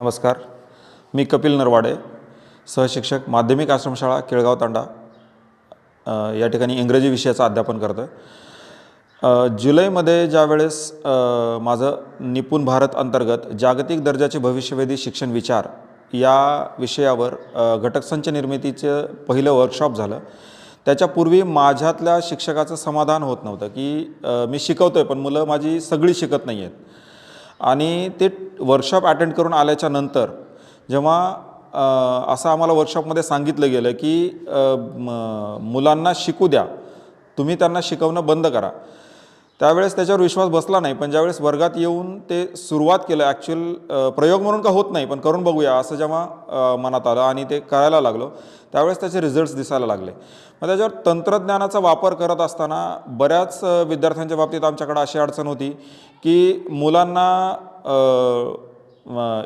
नमस्कार. मी कपिल नरवाडे सहशिक्षक माध्यमिक आश्रमशाळा केळगाव तांडा. या ठिकाणी इंग्रजी विषयाचं अध्यापन करतो आहे जुलैमध्ये ज्यावेळेस माझं निपुण भारत अंतर्गत जागतिक दर्जाचे भविष्यवेधी शिक्षण विचार या विषयावर घटकसंच निर्मितीचं पहिलं वर्कशॉप झालं. त्याच्यापूर्वी माझ्यातल्या शिक्षकाचं समाधान होत नव्हतं की मी शिकवतो आहे पण मुलं माझी सगळी शिकत नाही आहेत आणि ते वर्कशॉप अटेंड करून आल्याच्यानंतर जेव्हा असं आम्हाला वर्कशॉपमध्ये सांगितलं गेलं की मुलांना शिकू द्या. तुम्ही त्यांना शिकवणं बंद करा. त्यावेळेस त्याच्यावर विश्वास बसला नाही पण ज्यावेळेस वर्गात येऊन ते सुरुवात केलं ॲक्च्युअल प्रयोग म्हणून का होत नाही पण करून बघूया असं जेव्हा मनात आलं आणि ते करायला लागलो त्यावेळेस त्याचे रिझल्ट्स दिसायला लागले. मग त्याच्यावर तंत्रज्ञानाचा वापर करत असताना बऱ्याच विद्यार्थ्यांच्या बाबतीत आमच्याकडे अशी अडचण होती की मुलांना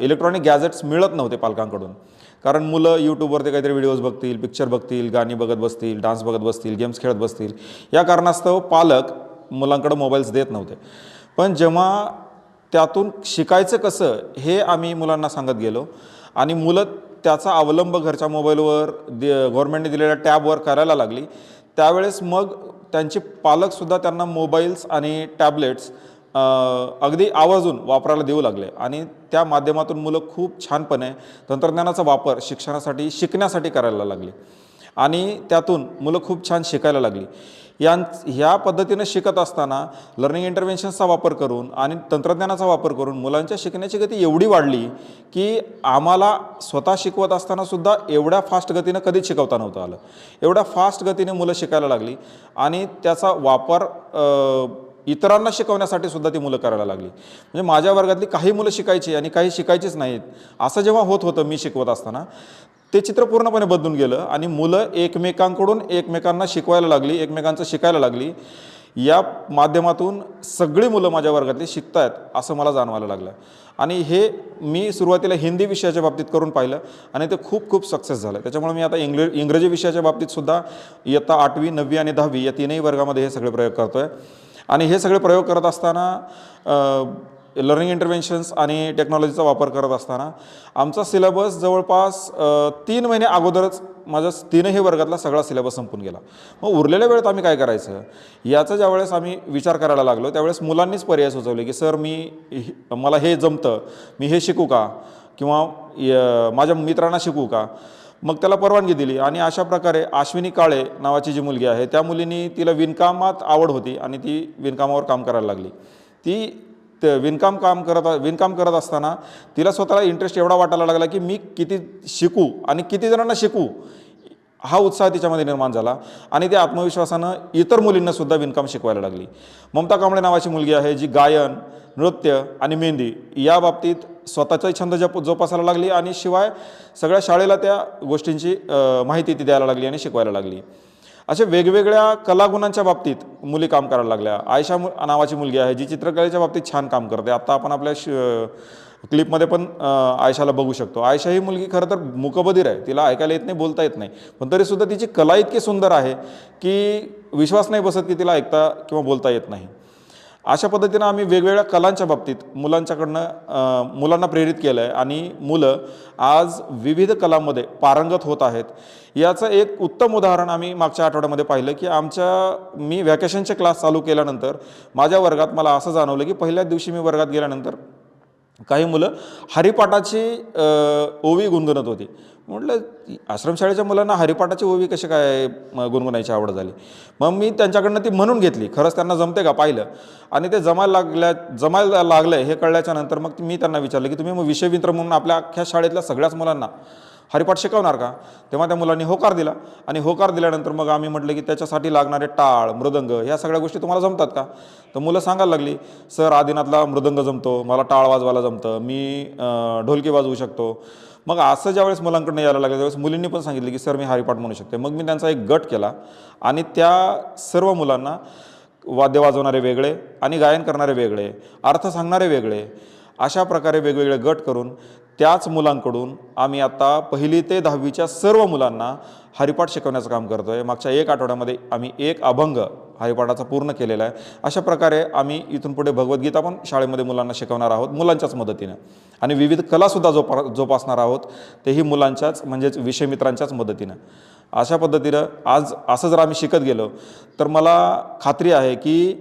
इलेक्ट्रॉनिक गॅजेट्स मिळत नव्हते पालकांकडून. कारण मुलं यूट्यूबवरती काहीतरी व्हिडिओज बघतील पिक्चर बघतील गाणी बघत बसतील डान्स बघत बसतील गेम्स खेळत बसतील. या कारणास्तव पालक मुलांकडे मोबाईल्स देत नव्हते. पण जेव्हा त्यातून शिकायचं कसं हे आम्ही मुलांना सांगत गेलो. आणि मुलं त्याचा अवलंब घरच्या मोबाईलवर दि गव्हर्नमेंटने दिलेल्या टॅबवर करायला लागली. त्यावेळेस मग त्यांचे पालकसुद्धा त्यांना मोबाईल्स आणि टॅबलेट्स अगदी आवर्जून वापरायला देऊ लागले. आणि त्या माध्यमातून मुलं खूप छानपणे तंत्रज्ञानाचा वापर शिक्षणासाठी शिकण्यासाठी करायला लागली. आणि त्यातून मुलं खूप छान शिकायला लागली. यां ह्या पद्धतीनं शिकत असताना लर्निंग इंटरव्हेन्शन्सचा वापर करून आणि तंत्रज्ञानाचा वापर करून मुलांच्या शिकण्याची गती एवढी वाढली की आम्हाला स्वतः शिकवत असतानासुद्धा एवढ्या फास्ट गतीनं कधीच शिकवता नव्हतं आलं. एवढ्या फास्ट गतीने मुलं शिकायला लागली आणि त्याचा वापर इतरांना शिकवण्यासाठी सुद्धा ती मुलं करायला लागली. म्हणजे माझ्या वर्गातली काही मुलं शिकायची आणि काही शिकायचीच नाहीत. असं जेव्हा होत होतं मी शिकवत असताना ते चित्र पूर्णपणे बदलून गेलं आणि मुलं एकमेकांकडून एकमेकांना शिकवायला लागली एकमेकांचं शिकायला लागली. या माध्यमातून सगळी मुलं माझ्या वर्गातली आहेत असं मला जाणवायला लागलं. आणि हे मी सुरुवातीला हिंदी विषयाच्या बाबतीत करून पाहिलं आणि ते खूप खूप सक्सेस झालं. त्याच्यामुळे मी आता इंग्ल इंग्रजी विषयाच्या बाबतीतसुद्धा इयत्ता आठवी नववी आणि दहावी या तीनही वर्गामध्ये हे सगळे प्रयोग करतो आहे आणि हे सगळे प्रयोग करत असताना लर्निंग इंटरव्हेन्शन्स आणि टेक्नॉलॉजीचा वापर करत असताना आमचा सिलेबस जवळपास तीन महिने अगोदरच माझा तीनही वर्गातला सगळा सिलेबस संपून गेला. मग उरलेल्या वेळेत आम्ही काय करायचं? याचा ज्यावेळेस आम्ही विचार करायला लागलो त्यावेळेस मुलांनीच पर्याय सुचवले की सर मी मला हे जमतं मी हे शिकू का? किंवा य- माझ्या मित्रांना शिकू का? मग त्याला परवानगी दिली आणि अशा प्रकारे आश्विनी काळे नावाची जी मुलगी आहे त्या मुलीनी तिला विणकामात आवड होती आणि ती विणकामावर काम करायला लागली. ती ते विणकाम काम करत विणकाम करत असताना तिला स्वतःला इंटरेस्ट एवढा वाटायला लागला की मी किती शिकू आणि किती जणांना शिकू हा उत्साह तिच्यामध्ये निर्माण झाला आणि त्या आत्मविश्वासानं इतर मुलींनासुद्धा विणकाम शिकवायला लागली. ममता कांबळे नावाची मुलगी आहे जी गायन नृत्य आणि मेहंदी या बाबतीत स्वतःचाही छंद जप जोपासायला लागली आणि शिवाय सगळ्या शाळेला त्या गोष्टींची माहिती ती द्यायला लागली आणि शिकवायला लागली. अशा वेगवेगळ्या कलागुणांच्या बाबतीत मुली काम करायला लागल्या. आयशा मु नावाची मुलगी आहे जी चित्रकलेच्या बाबतीत छान काम करते. आता आपण आपल्या श क्लिपमध्ये पण आयशाला बघू शकतो. आयशा ही मुलगी खरं तर मुकबधीर आहे. तिला ऐकायला येत नाही बोलता येत नाही. पण तरीसुद्धा तिची कला इतकी सुंदर आहे की विश्वास नाही बसत की तिला ऐकता किंवा बोलता येत नाही. अशा पद्धतीनं आम्ही वेगवेगळ्या कलांच्या बाबतीत मुलांच्याकडनं मुलांना प्रेरित केलं आहे आणि मुलं आज विविध कलांमध्ये पारंगत होत आहेत. याचं एक उत्तम उदाहरण आम्ही मागच्या आठवड्यामध्ये पाहिलं की आमच्या मी व्हॅकेशनचे क्लास चालू केल्यानंतर माझ्या वर्गात मला असं जाणवलं की पहिल्याच दिवशी मी वर्गात गेल्यानंतर काही मुलं हरिपाठाची ओवी गुणगुणत होती. म्हटलं आश्रमशाळेच्या मुलांना हरिपाठाची ओवी कशी काय गुणगुणायची आवड झाली? मग मी त्यांच्याकडनं ती म्हणून घेतली. खरंच त्यांना जमते का? पाहिलं. आणि ते जमायला लागल्या जमायला लागलं हे कळल्याच्या नंतर मग मी त्यांना विचारलं की तुम्ही मग विषयमित्र म्हणून आपल्या अख्ख्या शाळेतल्या सगळ्याच मुलांना हरिपाठ शिकवणार का? तेव्हा त्या मुलांनी होकार दिला. आणि होकार दिल्यानंतर मग आम्ही म्हटलं की त्याच्यासाठी लागणारे टाळ मृदंग ह्या सगळ्या गोष्टी तुम्हाला जमतात का? तर मुलं सांगायला लागली सर आदिनाथला मृदंग जमतो मला टाळ वाजवायला जमतं मी ढोलकी वाजवू शकतो. मग असं ज्यावेळेस मुलांकडनं यायला लागलं त्यावेळेस मुलींनी पण सांगितलं की सर मी हरिपाठ म्हणू शकते. मग मी त्यांचा एक गट केला आणि त्या सर्व मुलांना वाद्य वाजवणारे वेगळे आणि गायन करणारे वेगळे अर्थ सांगणारे वेगळे अशा प्रकारे वेगवेगळे गट करून त्याच मुलांकडून आम्ही आता पहिली ते दहावीच्या सर्व मुलांना हरिपाठ शिकवण्याचं काम करतो आहे मागच्या एक आठवड्यामध्ये आम्ही एक अभंग हरिपाठाचा पूर्ण केलेला आहे. अशा प्रकारे आम्ही इथून पुढे भगवद्गीता पण शाळेमध्ये मुलांना शिकवणार आहोत मुलांच्याच मदतीनं. आणि विविध कलासुद्धा जोपा जोपासणार आहोत तेही मुलांच्याच म्हणजेच विषयमित्रांच्याच मदतीनं. अशा पद्धतीनं आज असं जर आम्ही शिकत गेलो तर मला खात्री आहे की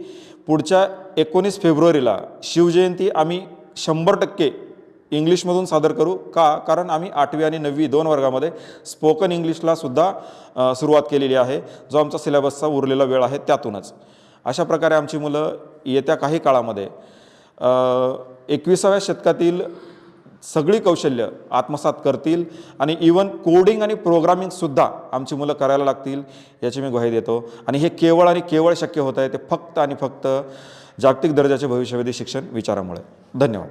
पुढच्या एकोणीस फेब्रुवारीला शिवजयंती आम्ही शंभर टक्के इंग्लिशमधून सादर करू का? कारण आम्ही आठवी आणि नववी दोन वर्गामध्ये स्पोकन इंग्लिशला सुद्धा सुरुवात केलेली आहे. जो आमचा सिलेबसचा उरलेला वेळ आहे त्यातूनच. अशा प्रकारे आमची मुलं येत्या काही काळामध्ये एकविसाव्या शतकातील सगळी कौशल्य आत्मसात करतील आणि इवन कोडिंग आणि प्रोग्रामिंगसुद्धा आमची मुलं करायला लागतील याची मी ग्वाही देतो. आणि हे केवळ आणि केवळ शक्य होत आहे ते फक्त आणि फक्त जागतिक दर्जाचे भविष्यवेधी शिक्षण विचारामुळे. धन्यवाद.